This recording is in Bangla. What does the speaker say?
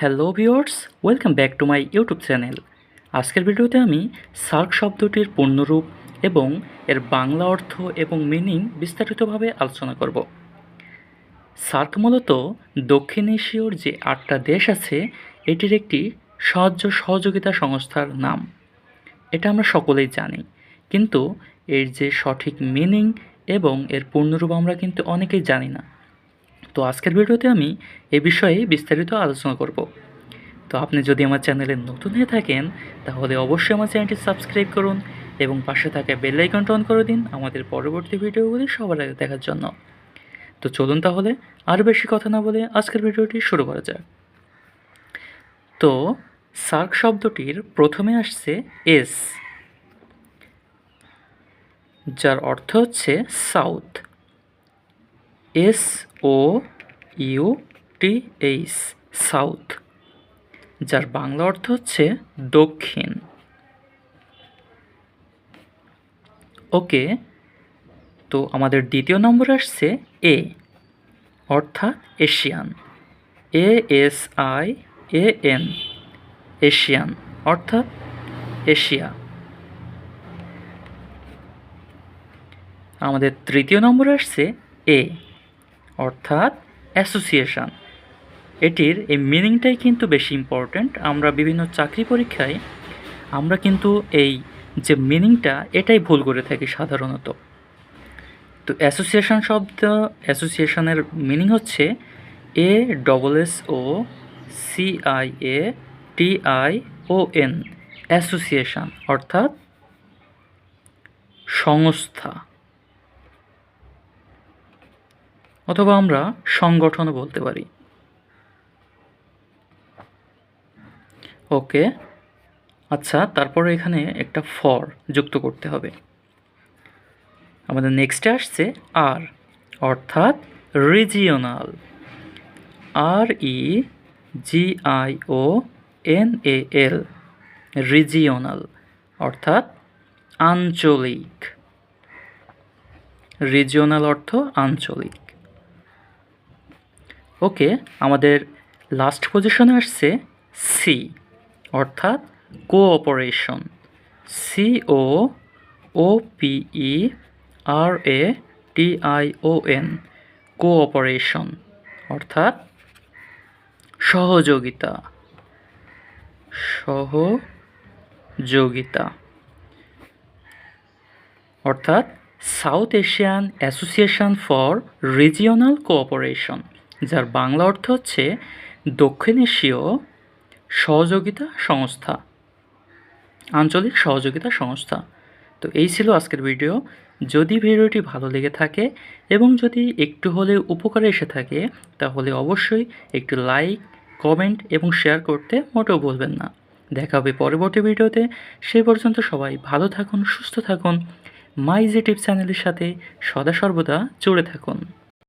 Hello viewers welcome back to my YouTube channel. আজকের ভিডিওতে আমি সার্ক শব্দটির পূর্ণরূপ এবং এর বাংলা অর্থ এবং মিনিং বিস্তারিতভাবে আলোচনা করব। সার্ক মূলত দক্ষিণ এশীয়র যে আটটা দেশ আছে, এটির একটি সাহায্য সহযোগিতা সংস্থার নাম। এটা আমরা সকলেই জানি, কিন্তু এর যে সঠিক মিনিং এবং এর পূর্ণরূপ আমরা কিন্তু অনেকেই জানি না। তো আজকের ভিডিওতে আমি এ বিষয়ে বিস্তারিত আলোচনা করব। তো আপনি যদি আমার চ্যানেলে নতুন হয়ে থাকেন, তাহলে অবশ্যই আমার চ্যানেলটি সাবস্ক্রাইব করুন এবং পাশে থাকা বেল আইকনটা অন করে দিন আমাদের পরবর্তী ভিডিওগুলি সবার আগে দেখার জন্য। তো চলুন তাহলে আর বেশি কথা না বলে আজকের ভিডিওটি শুরু করা যাক। তো সার্ক শব্দটির প্রথমে আসছে এস, যার অর্থ হচ্ছে south S O U T H south যার বাংলা অর্থ হচ্ছে দক্ষিণ। ওকে, তো আমাদের দ্বিতীয় নম্বর আসছে এ অর্থাৎ Asian. A S I A N Asian, অর্থাৎ এশিয়া। আমাদের তৃতীয় নম্বর আসছে এ অর্থাৎ অ্যাসোসিয়েশন। এটির এই মিনিংটাই কিন্তু বেশি ইম্পর্ট্যান্ট। আমরা বিভিন্ন চাকরি পরীক্ষায় আমরা কিন্তু এই যে মিনিংটা, এটাই ভুল করে থাকি সাধারণত। তো অ্যাসোসিয়েশন শব্দ, অ্যাসোসিয়েশনের মিনিং হচ্ছে A double S O C I A T I O N association, অর্থাৎ সংস্থা। অথবা আমরা সংগঠনও বলতে পারি। ওকে আচ্ছা তারপরে এখানে একটা ফর যুক্ত করতে হবে। আমাদের নেক্সটে আসছে আর, অর্থাৎ regional R E G I O N A L regional অর্থাৎ আঞ্চলিক। রিজিওনাল অর্থ আঞ্চলিক। ওকে, আমাদের লাস্ট পজিশনে আসছে সি অর্থাৎ cooperation C O O P E R A T I O N cooperation অর্থাৎ সহযোগিতা। সহযোগিতা, অর্থাৎ South Asian association for regional cooperation যার বাংলা অর্থ হচ্ছে দক্ষিণ এশীয় সহযোগিতা সংস্থা, আঞ্চলিক সহযোগিতা সংস্থা। তো এই ছিল আজকের ভিডিও। যদি ভিডিওটি ভালো লেগে থাকে এবং যদি একটু হলেও উপকারে এসে থাকে, তাহলে অবশ্যই একটু লাইক, কমেন্ট এবং শেয়ার করতে মোটেও বলবেন না। দেখা হবে পরবর্তী ভিডিওতে। সেই পর্যন্ত সবাই ভালো থাকুন, সুস্থ থাকুন। মাই টিপ চ্যানেলের সাথে সদা সর্বদা জুড়ে থাকুন।